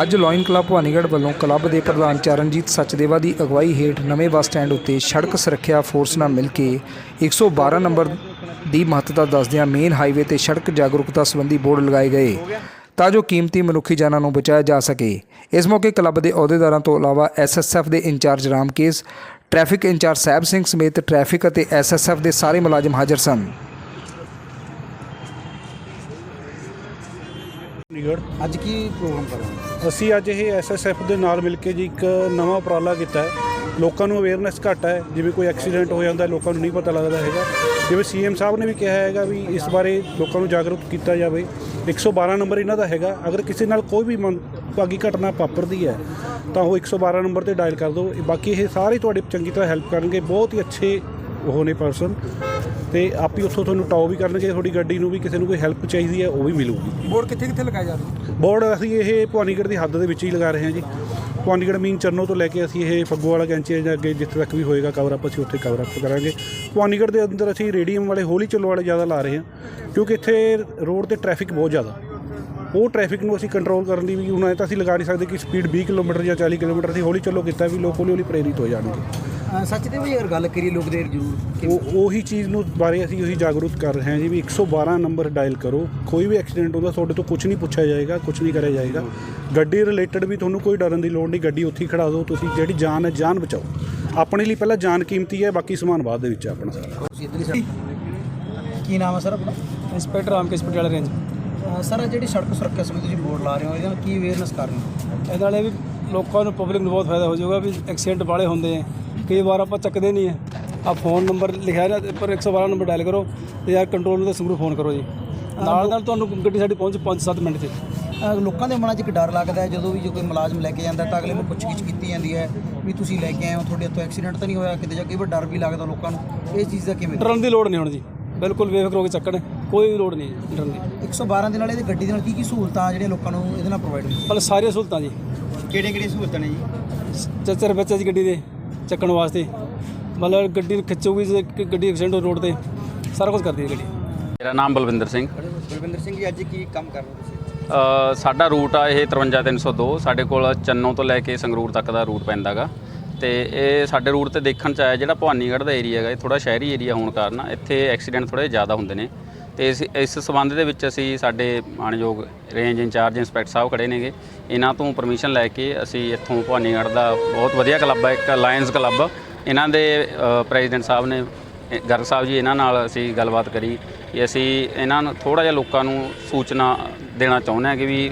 ਅੱਜ lion club Bhawanigarh ਵੱਲੋਂ club ਦੇ ਪ੍ਰਧਾਨ ਚਰਨਜੀਤ ਸਚਦੇਵਾ ਦੀ ਅਗਵਾਈ ਹੇਠ ਨਵੇਂ ਬੱਸ ਸਟੈਂਡ ਉੱਤੇ ਸੜਕ ਸੁਰੱਖਿਆ ਫੋਰਸ ਨਾਲ ਮਿਲ ਕੇ 112 ਨੰਬਰ ਦੀ ਮਹੱਤਤਾ ਦੱਸਦਿਆਂ ਮੇਨ ਹਾਈਵੇ ਤੇ ਸੜਕ ਜਾਗਰੂਕਤਾ ਸੰਬੰਧੀ ਬੋਰਡ ਲਗਾਏ ਗਏ ਤਾਂ ਜੋ ਕੀਮਤੀ ਮਨੁੱਖੀ ਜਾਨਾਂ ਨੂੰ ਬਚਾਇਆ ਜਾ ਸਕੇ। ਇਸ ਮੌਕੇ ਕਲੱਬ ਦੇ ਅਹੁਦੇਦਾਰਾਂ ਤੋਂ ਇਲਾਵਾ ਐਸਐਸਐਫ ਦੇ in charge Ramkesh, traffic in charge Sahib Singh ਸਮੇਤ ਟ੍ਰੈਫਿਕ ਅਤੇ ਐਸਐਸਐਫ ਦੇ ਸਾਰੇ ਮੁਲਾਜ਼ਮ ਹਾਜ਼ਰ ਸਨ। ਚੰਡੀਗੜ੍ਹ। ਅੱਜ ਕੀ ਪ੍ਰੋਗਰਾਮ ਕਰ ਰਹੇ ਹੋ ਅਸੀਂ ਅੱਜ ਇਹ ਐਸਐਸਐਫ ਦੇ ਨਾਲ ਮਿਲ ਕੇ ਜੀ ਇੱਕ ਨਵਾਂ ਉਪਰਾਲਾ ਕੀਤਾ ਹੈ। ਲੋਕਾਂ ਨੂੰ ਅਵੇਅਰਨੈਸ ਘੱਟ ਹੈ। ਜਿਵੇਂ ਕੋਈ ਐਕਸੀਡੈਂਟ ਹੋ ਜਾਂਦਾ ਲੋਕਾਂ ਨੂੰ ਨਹੀਂ ਪਤਾ ਲੱਗਦਾ ਹੈਗਾ। ਜਿਵੇਂ ਸੀਐਮ ਸਾਹਿਬ ਨੇ ਵੀ ਕਿਹਾ ਹੈਗਾ ਵੀ ਇਸ ਬਾਰੇ ਲੋਕਾਂ ਨੂੰ ਜਾਗਰੂਕ ਕੀਤਾ ਜਾਵੇ। 112 ਨੰਬਰ ਇਹਨਾਂ ਦਾ ਹੈਗਾ। ਅਗਰ ਕਿਸੇ ਨਾਲ ਕੋਈ ਵੀ ਭਾਗੀ ਘਟਨਾ ਵਾਪਰਦੀ ਹੈ ਤਾਂ ਉਹ 112 ਨੰਬਰ ਤੇ ਡਾਇਲ ਕਰ ਦਿਓ। ਬਾਕੀ ਇਹ ਸਾਰੇ ਤੁਹਾਡੀ ਚੰਗੀ ਤਰ੍ਹਾਂ ਹੈਲਪ ਕਰਨਗੇ। ਬਹੁਤ ਹੀ ਅੱਛੇ ਉਹ ਨੇ ਪਰਸਨ ਤੇ ਆਪੀ ਉੱਥੋਂ ਤੁਹਾਨੂੰ ਟਾਓ ਵੀ ਕਰਨਗੇ ਤੁਹਾਡੀ ਗੱਡੀ ਨੂੰ ਵੀ ਕਿਸੇ ਨੂੰ ਕੋਈ ਹੈਲਪ ਚਾਹੀਦੀ ਹੈ ਉਹ ਵੀ ਮਿਲੂਗੀ। ਬੋਰਡ ਕਿੱਥੇ ਕਿੱਥੇ ਲਗਾਇਆ ਜਾ ਰਿਹਾ ਬੋਰਡ ਅਸੀਂ ਇਹ ਭਵਾਨੀਗੜ੍ਹ ਦੀ ਹੱਦ ਦੇ ਵਿੱਚ ਹੀ ਲਗਾ ਰਹੇ ਹਾਂ ਜੀ। ਭਵਾਨੀਗੜ੍ਹ ਮੀਨ ਚਰਨੋ ਤੋਂ ਲੈ ਕੇ ਅਸੀਂ ਇਹ ਫੱਗੂ ਵਾਲਾ ਕੈਂਚੀ ਜਾਂ ਅੱਗੇ ਜਿੱਥੇ ਤੱਕ ਵੀ ਹੋਏਗਾ ਕਵਰ ਅਪ ਅਸੀਂ ਉੱਥੇ ਕਵਰ ਅਪ ਕਰਾਂਗੇ। ਭਵਾਨੀਗੜ੍ਹ ਦੇ ਅੰਦਰ ਅਸੀਂ ਰੇਡੀਅਮ ਵਾਲੇ ਹੌਲੀ ਚੱਲੋ ਵਾਲੇ ਜ਼ਿਆਦਾ ਲਾ ਰਹੇ ਹਾਂ ਕਿਉਂਕਿ ਇੱਥੇ ਰੋਡ ਤੇ ਟ੍ਰੈਫਿਕ ਬਹੁਤ ਜ਼ਿਆਦਾ। ਉਹ ਟ੍ਰੈਫਿਕ ਨੂੰ ਅਸੀਂ ਕੰਟਰੋਲ ਕਰਨ ਲਈ ਵੀ ਹੁਣ ਐ ਤਾਂ ਅਸੀਂ ਲਗਾ ਨਹੀਂ ਸਕਦੇ ਕਿ ਸਪੀਡ 20 ਕਿਲੋਮੀਟਰ ਜਾਂ 40 ਕਿਲੋਮੀਟਰ ਅਸੀਂ ਹੌਲੀ ਚੱਲੋ ਕੀਤਾ ਵੀ ਲੋਕ ਹੌਲੀ ਹੌਲੀ ਪ੍ਰੇਰਿਤ ਹੋ ਜਾਣਗੇ। ਸੱਚ ਦੇ ਵੀ ਅਗਰ ਗੱਲ ਕਰੀਏ ਲੋਕ ਦੇ ਜ਼ਰੂਰ ਉਹ ਉਹੀ ਚੀਜ਼ ਨੂੰ ਬਾਰੇ ਅਸੀਂ ਉਹੀ ਜਾਗਰੂਕ ਕਰ ਰਹੇ ਹਾਂ ਜੀ ਵੀ 112 ਨੰਬਰ ਡਾਇਲ ਕਰੋ। ਕੋਈ ਵੀ ਐਕਸੀਡੈਂਟ ਹੁੰਦਾ ਤੁਹਾਡੇ ਤੋਂ ਕੁਝ ਨਹੀਂ ਪੁੱਛਿਆ ਜਾਏਗਾ ਕੁਝ ਨਹੀਂ ਕਰਿਆ ਜਾਏਗਾ। ਗੱਡੀ ਰਿਲੇਟਡ ਵੀ ਤੁਹਾਨੂੰ ਕੋਈ ਡਰਨ ਦੀ ਲੋੜ ਨਹੀਂ ਗੱਡੀ ਉੱਥੇ ਹੀ ਖੜਾ ਦਿਓ ਤੁਸੀਂ ਜਿਹੜੀ ਜਾਨ ਹੈ ਜਾਨ ਬਚਾਓ। ਆਪਣੇ ਲਈ ਪਹਿਲਾਂ ਜਾਨ ਕੀਮਤੀ ਹੈ ਬਾਕੀ ਸਮਾਨ ਬਾਅਦ ਦੇ ਵਿੱਚ ਆਪਣਾ ਤੁਸੀਂ ਇੱਧਰ ਹੀ ਸਰ ਕੀ ਨਾਮ ਹੈ ਸਰ ਆਪਣਾ? Inspector Ramkesh Patiala range sir ਜਿਹੜੀ ਸੜਕ ਸੁਰੱਖਿਆ ਸਮੇਂ ਤੁਸੀਂ ਬੋਰਡ ਲਾ ਰਹੇ ਹੋ ਇਹਦੇ ਕੀ ਅਵੇਅਰਨੈਸ ਕਰ ਰਹੇ ਹੋ? ਇਹਦੇ ਨਾਲ ਇਹ ਵੀ ਲੋਕਾਂ ਨੂੰ ਪਬਲਿਕ ਨੂੰ ਬਹੁਤ ਫਾਇਦਾ ਹੋ ਜਾਊਗਾ ਵੀ ਐਕਸੀਡੈਂਟ ਵਾਲੇ ਹੁੰਦੇ ਆ। ਕਈ ਵਾਰ ਆਪਾਂ ਚੱਕਦੇ ਨਹੀਂ ਹੈ ਆ ਫੋਨ ਨੰਬਰ ਲਿਖਿਆ ਨਾ ਪਰ 112 ਨੰਬਰ ਡਾਇਲ ਕਰੋ ਤੇ ਯਾਰ ਕੰਟਰੋਲ ਨੂੰ ਤਾਂ ਸੰਗਰੂ ਫੋਨ ਕਰੋ ਜੀ। ਨਾਲ ਨਾਲ ਤੁਹਾਨੂੰ ਗੱਡੀ ਸਾਡੀ ਪਹੁੰਚ 5-7 ਮਿੰਟ 'ਚ। ਲੋਕਾਂ ਦੇ ਮਨਾਂ 'ਚ ਇੱਕ ਡਰ ਲੱਗਦਾ ਹੈ ਜਦੋਂ ਵੀ ਜੋ ਕੋਈ ਮੁਲਾਜ਼ਮ ਲੈ ਕੇ ਜਾਂਦਾ ਤਾਂ ਅਗਲੇ ਨੂੰ ਪੁੱਛਗਿੱਛ ਕੀਤੀ ਜਾਂਦੀ ਹੈ ਵੀ ਤੁਸੀਂ ਲੈ ਕੇ ਆਏ ਹੋ ਤੁਹਾਡੇ ਹੱਥੋਂ ਐਕਸੀਡੈਂਟ ਤਾਂ ਨਹੀਂ ਹੋਇਆ ਕਿਤੇ ਜਾਂ ਕਈ ਵਾਰ ਡਰ ਵੀ ਲੱਗਦਾ ਲੋਕਾਂ ਨੂੰ। ਇਹ ਚੀਜ਼ ਦਾ ਕਿਵੇਂ? ਡਰਨ ਦੀ ਲੋੜ ਨਹੀਂ ਹੁਣ ਜੀ। ਬਿਲਕੁਲ ਬੇਫਿਕਰ ਹੋ ਕੇ ਚੱਕਣ ਕੋਈ ਵੀ ਲੋੜ ਨਹੀਂ ਜੀ ਡਰਨ ਦੀ। 112 ਦੇ ਨਾਲ ਇਹਦੀ ਗੱਡੀ ਦੇ ਨਾਲ ਕੀ ਕੀ ਸਹੂਲਤਾਂ ਜਿਹੜੀਆਂ ਲੋਕਾਂ ਨੂੰ ਇਹਦੇ ਨਾਲ ਪ੍ਰੋਵਾਈਡ ਹੁੰਦੀਆਂ? ਪਰ ਸਾਰੀਆਂ ਸਹੂਲਤਾਂ ਜੀ। ਕਿਹੜੀਆਂ ਕਿਹੜੀਆਂ ਸਹੂਲਤਾਂ ਨੇ ਜੀ? ਚੱਚਰ ਬੱਚਾ ਜੀ ਗੱਡੀ ਦੇ। ਚੱਕਣ ਵਾਸਤੇ। ਮਤਲਬ ਗੱਡੀ ਨੂੰ ਖਿੱਚੂਗੀ ਜੇ ਕਿ ਗੱਡੀ ਐਕਸੀਡੈਂਟ ਹੋ ਰੋਡ ਤੇ ਸਾਰਾ ਕੁਝ ਕਰਦੀ ਹੈ ਗੱਡੀ। ਮੇਰਾ ਨਾਮ ਬਲਵਿੰਦਰ ਸਿੰਘ। ਬਲਵਿੰਦਰ ਸਿੰਘ ਜੀ ਅੱਜ ਕੀ ਕੰਮ ਕਰ ਰਹੇ ਹੋ ਤੁਸੀਂ? ਅ, ਸਾਡਾ ਰੂਟ ਆ ਇਹ 53302 ਸਾਡੇ ਕੋਲ ਚੰਨੋ ਤੋਂ ਲੈ ਕੇ ਸੰਗਰੂਰ ਤੱਕ ਦਾ ਰੂਟ ਪੈਂਦਾਗਾ। ਤੇ ਇਹ ਸਾਡੇ ਰੂਟ ਤੇ ਦੇਖਣ ਚ ਆਇਆ ਜਿਹੜਾ ਭਵਾਨੀਗੜ੍ਹ ਦਾ ਏਰੀਆ ਹੈਗਾ ਇਹ ਥੋੜਾ ਸ਼ਹਿਰੀ ਏਰੀਆ ਹੋਣ ਕਾਰਨ ਇੱਥੇ ਐਕਸੀਡੈਂਟ ਥੋੜੇ ਜ਼ਿਆਦਾ ਹੁੰਦੇ ਨੇ। ਤੇ ਇਸ ਇਸ ਸਬੰਧ ਦੇ ਵਿੱਚ ਅਸੀਂ ਸਾਡੇ ਮਾਣਯੋਗ range in charge inspector sahib ਖੜੇ ਨੇਗੇ। ਇਹਨਾਂ ਤੋਂ ਪਰਮਿਸ਼ਨ ਲੈ ਕੇ ਅਸੀਂ ਇੱਥੋਂ ਭਵਾਨੀਗੜ੍ਹ ਦਾ ਬਹੁਤ ਵਧੀਆ ਕਲੱਬ ਹੈ ਇੱਕ ਲਾਇਨਸ ਕਲੱਬ। ਇਹਨਾਂ ਦੇ ਪ੍ਰੈਜ਼ੀਡੈਂਟ ਸਾਹਿਬ ਨੇ ਗਰਗ ਸਾਹਿਬ ਜੀ ਇਹਨਾਂ ਨਾਲ ਅਸੀਂ ਗੱਲਬਾਤ ਕਰੀ ਕਿ ਅਸੀਂ ਇਹਨਾਂ ਨੂੰ ਥੋੜਾ ਜਿਹਾ ਲੋਕਾਂ ਨੂੰ ਸੂਚਨਾ ਦੇਣਾ ਚਾਹੁੰਦੇ ਹਾਂ ਕਿ ਵੀ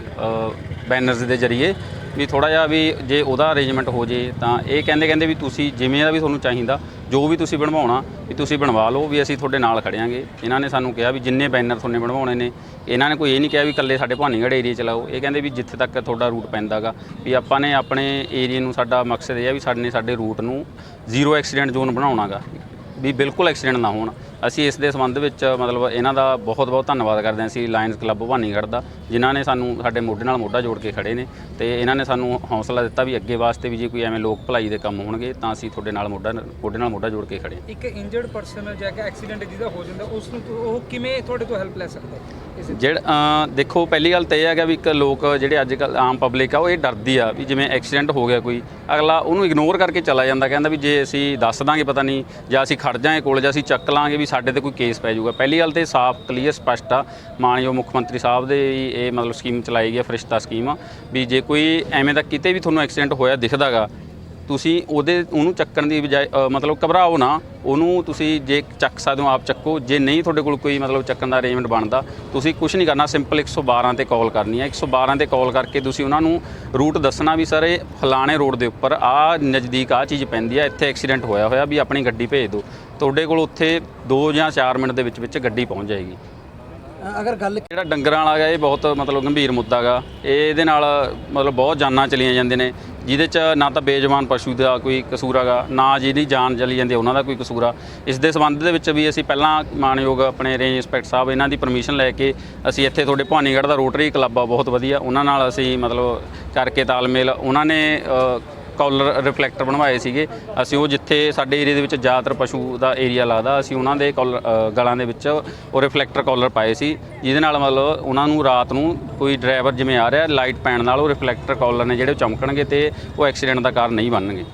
ਬੈਨਰਸ ਦੇ ਜ਼ਰੀਏ ਵੀ ਥੋੜਾ ਜਿਹਾ ਵੀ ਜੇ ਉਹਦਾ ਅਰੇਂਜਮੈਂਟ ਹੋ ਜੇ ਤਾਂ ਇਹ ਕਹਿੰਦੇ ਕਹਿੰਦੇ ਵੀ ਤੁਸੀਂ ਜਿਵੇਂ ਦਾ ਵੀ ਤੁਹਾਨੂੰ ਚਾਹੀਦਾ, ਜੋ ਵੀ ਤੁਸੀਂ ਬਣਵਾਉਣਾ, ਵੀ ਤੁਸੀਂ ਬਣਵਾ ਲਓ ਵੀ ਅਸੀਂ ਤੁਹਾਡੇ ਨਾਲ ਖੜਿਆਂਗੇ ਇਹਨਾਂ ਨੇ ਸਾਨੂੰ ਕਿਹਾ ਵੀ ਜਿੰਨੇ ਬੈਨਰ ਤੁਹਾਨੇ ਬਣਵਾਉਣੇ ਨੇ, ਇਹਨਾਂ ਨੇ ਕੋਈ ਇਹ ਨਹੀਂ ਕਿਹਾ ਵੀ ਇਕੱਲੇ ਸਾਡੇ ਭਾਨੀਗੜ੍ਹ ਏਰੀਆ ਚਲਾਓ। ਇਹ ਕਹਿੰਦੇ ਵੀ ਜਿੱਥੇ ਤੱਕ ਤੁਹਾਡਾ ਰੂਟ ਪੈਂਦਾਗਾ ਵੀ ਆਪਾਂ ਨੇ ਆਪਣੇ ਏਰੀਆ ਨੂੰ ਸਾਡਾ ਮਕਸਦ ਇਹ ਹੈ ਵੀ ਸਾਡੇ ਨੇ ਸਾਡੇ ਰੂਟ ਨੂੰ ਜ਼ੀਰੋ ਐਕਸੀਡੈਂਟ ਜ਼ੋਨ ਬਣਾਉਣਾਗਾ ਵੀ ਬਿਲਕੁਲ ਐਕਸੀਡੈਂਟ ਨਾ ਹੋਣ। ਅਸੀਂ ਇਸ ਦੇ ਸੰਬੰਧ ਵਿੱਚ ਮਤਲਬ ਇਹਨਾਂ ਦਾ ਬਹੁਤ ਬਹੁਤ ਧੰਨਵਾਦ ਕਰਦੇ ਹਾਂ। ਅਸੀਂ ਲਾਇਨਸ ਕਲੱਬ ਭਵਾਨੀਗੜ੍ਹ ਦਾ ਜਿਨ੍ਹਾਂ ਨੇ ਸਾਨੂੰ ਸਾਡੇ ਮੋਢੇ ਨਾਲ ਮੋਢਾ ਜੋੜ ਕੇ ਖੜੇ ਨੇ ਤੇ ਇਹਨਾਂ ਨੇ ਸਾਨੂੰ ਹੌਸਲਾ ਦਿੱਤਾ ਵੀ ਅੱਗੇ ਵਾਸਤੇ ਵੀ ਜੇ ਕੋਈ ਐਵੇਂ ਲੋਕ ਭਲਾਈ ਦੇ ਕੰਮ ਹੋਣਗੇ ਤਾਂ ਅਸੀਂ ਤੁਹਾਡੇ ਨਾਲ ਮੋਢਾ ਮੋਢੇ ਨਾਲ ਮੋਢਾ ਜੋੜ ਕੇ ਖੜੇ ਹਾਂ। ਇੱਕ ਇੰਜਰਡ ਪਰਸਨ ਜਾਂ ਕਿ ਐਕਸੀਡੈਂਟ ਜਿਹਦਾ ਹੋ ਜਾਂਦਾ ਉਸ ਨੂੰ ਉਹ ਕਿਵੇਂ ਤੁਹਾਡੇ ਤੋਂ ਹੈਲਪ ਲੈ ਸਕਦਾ ਜਿਹੜਾ ਦੇਖੋ ਪਹਿਲੀ ਗੱਲ ਤਾਂ ਇਹ ਹੈਗਾ ਵੀ ਇੱਕ ਲੋਕ ਜਿਹੜੇ ਅੱਜ ਕੱਲ੍ਹ ਆਮ ਪਬਲਿਕ ਆ ਉਹ ਇਹ ਡਰਦੀ ਆ ਵੀ ਜਿਵੇਂ ਐਕਸੀਡੈਂਟ ਹੋ ਗਿਆ ਕੋਈ ਅਗਲਾ ਉਹਨੂੰ ਇਗਨੋਰ ਕਰਕੇ ਚਲਾ ਜਾਂਦਾ ਕਹਿੰਦਾ ਵੀ ਜੇ ਅਸੀਂ ਦੱਸ ਦਾਂਗੇ ਪਤਾ ਨਹੀਂ ਜਾਂ ਅਸੀਂ ਖੜ ਜਾਾਂਗੇ ਕੋਲ ਜਾਂ ਅਸੀਂ ਚੱਕ ਲਾਂਗੇ ਵੀ ਸਾਡੇ ਤੇ ਕੋਈ ਕੇਸ ਪੈ ਜਾਊਗਾ। ਪਹਿਲੀ ਗੱਲ ਤੇ ਸਾਫ਼ ਕਲੀਅਰ ਸਪਸ਼ਟ ਆ। ਮਾਨਯੋਗ ਮੁੱਖ ਮੰਤਰੀ ਸਾਹਿਬ ਦੇ ਇਹ ਮਤਲਬ ਸਕੀਮ ਚਲਾਈ ਗਈ ਹੈ ਫਰਿਸ਼ਤਾ ਸਕੀਮ ਵੀ ਜੇ ਕੋਈ ਐਵੇਂ ਦਾ ਕਿਤੇ ਵੀ ਤੁਹਾਨੂੰ ਐਕਸੀਡੈਂਟ ਹੋਇਆ ਦਿਖਦਾਗਾ ਤੁਸੀਂ ਉਹਦੇ ਉਹਨੂੰ ਚੱਕਣ ਦੀ ਬਜਾਏ ਅ, ਮਤਲਬ ਘਬਰਾਓ ਨਾ। ਉਹਨੂੰ ਤੁਸੀਂ ਜੇ ਚੱਕ ਸਕਦੇ ਹੋ ਆਪ ਚੱਕੋ। ਜੇ ਨਹੀਂ ਤੁਹਾਡੇ ਕੋਲ ਕੋਈ ਮਤਲਬ ਚੱਕਣ ਦਾ ਅਰੇਂਜਮੈਂਟ ਬਣਦਾ ਤੁਸੀਂ ਕੁਝ ਨਹੀਂ ਕਰਨਾ। ਸਿੰਪਲ 112 ਤੇ ਕਾਲ ਕਰਨੀ ਹੈ। 112 ਤੇ ਕਾਲ ਕਰਕੇ ਤੁਸੀਂ ਉਹਨਾਂ ਨੂੰ ਰੂਟ ਦੱਸਣਾ ਵੀ ਸਰ ਇਹ ਫਲਾਣੇ ਰੋਡ ਦੇ ਉੱਪਰ ਆ ਨਜ਼ਦੀਕ ਆ ਚੀਜ਼ ਪੈਂਦੀ ਆ। ਇੱਥੇ ਐਕਸੀਡੈਂਟ ਹੋਇਆ ਹੋਇਆ ਵੀ ਆਪਣੀ ਗੱਡੀ ਭੇਜ ਦਿਓ। ਤੁਹਾਡੇ ਕੋਲ ਉੱਥੇ 2 ਜਾਂ 4 ਮਿੰਟ ਦੇ ਵਿੱਚ ਵਿੱਚ ਗੱਡੀ ਪਹੁੰਚ ਜਾਏਗੀ। ਅਗਰ ਗੱਲ ਜਿਹੜਾ ਡੰਗਰਾਂ ਵਾਲਾ ਗਾ ਇਹ ਬਹੁਤ ਮਤਲਬ ਗੰਭੀਰ ਮੁੱਦਾ ਗਾ ਇਹ ਇਹਦੇ ਨਾਲ ਮਤਲਬ ਬਹੁਤ ਜਾਨਾਂ ਚਲੀਆਂ ਜਾਂਦੇ ਨੇ ਜਿਹਦੇ ਚ ਨਾ ਤਾਂ ਬੇਜਵਾਨ ਪਸ਼ੂ ਦਾ ਕੋਈ ਕਸੂਰ ਹੈਗਾ ਨਾ ਜਿਹਦੀ ਜਾਨ ਚਲੀ ਜਾਂਦੀ ਹੈ, ਉਹਨਾਂ ਦਾ ਕੋਈ ਕਸੂਰ ਆ। ਇਸ ਦੇ ਸੰਬੰਧ ਦੇ ਵਿੱਚ ਵੀ ਅਸੀਂ ਪਹਿਲਾਂ ਮਾਨਯੋਗ ਆਪਣੇ ਰੇਂਜ ਇੰਸਪੈਕਟਰ ਸਾਹਿਬ ਇਹਨਾਂ ਦੀ ਪਰਮਿਸ਼ਨ ਲੈ ਕੇ ਅਸੀਂ ਇੱਥੇ ਤੁਹਾਡੇ ਭਾਨੀਗੜ੍ਹ ਦਾ ਰੋਟਰੀ ਕਲੱਬ ਆ ਬਹੁਤ ਵਧੀਆ। ਉਹਨਾਂ ਨਾਲ ਅਸੀਂ ਮਤਲਬ ਕਰਕੇ ਤਾਲਮੇਲ ਉਹਨਾਂ ਨੇ ਕਾਲਰ ਰਿਫਲੈਕਟਰ ਬਣਵਾਏ ਸੀਗੇ। ਅਸੀਂ ਉਹ ਜਿੱਥੇ ਸਾਡੇ ਏਰੀਆ ਦੇ ਵਿੱਚ ਜ਼ਿਆਦਾਤਰ ਪਸ਼ੂ ਦਾ ਏਰੀਆ ਲੱਗਦਾ, ਅਸੀਂ ਉਹਨਾਂ ਦੇ ਕਾਲਰ ਗਲਾਂ ਦੇ ਵਿੱਚ ਉਹ ਰਿਫਲੈਕਟਰ ਕਾਲਰ ਪਾਏ ਸੀ, ਜਿਹਦੇ ਨਾਲ ਮਤਲਬ ਉਹਨਾਂ ਨੂੰ ਰਾਤ ਨੂੰ ਕੋਈ ਡਰਾਈਵਰ ਜਿਵੇਂ ਆ ਰਿਹਾ, ਲਾਈਟ ਪੈਣ ਨਾਲ ਉਹ ਰਿਫਲੈਕਟਰ ਕਾਲਰ ਨੇ ਜਿਹੜੇ ਉਹ ਚਮਕਣਗੇ ਤੇ ਉਹ ਐਕਸੀਡੈਂਟ ਦਾ ਕਾਰਨ ਨਹੀਂ ਬਣਨਗੇ।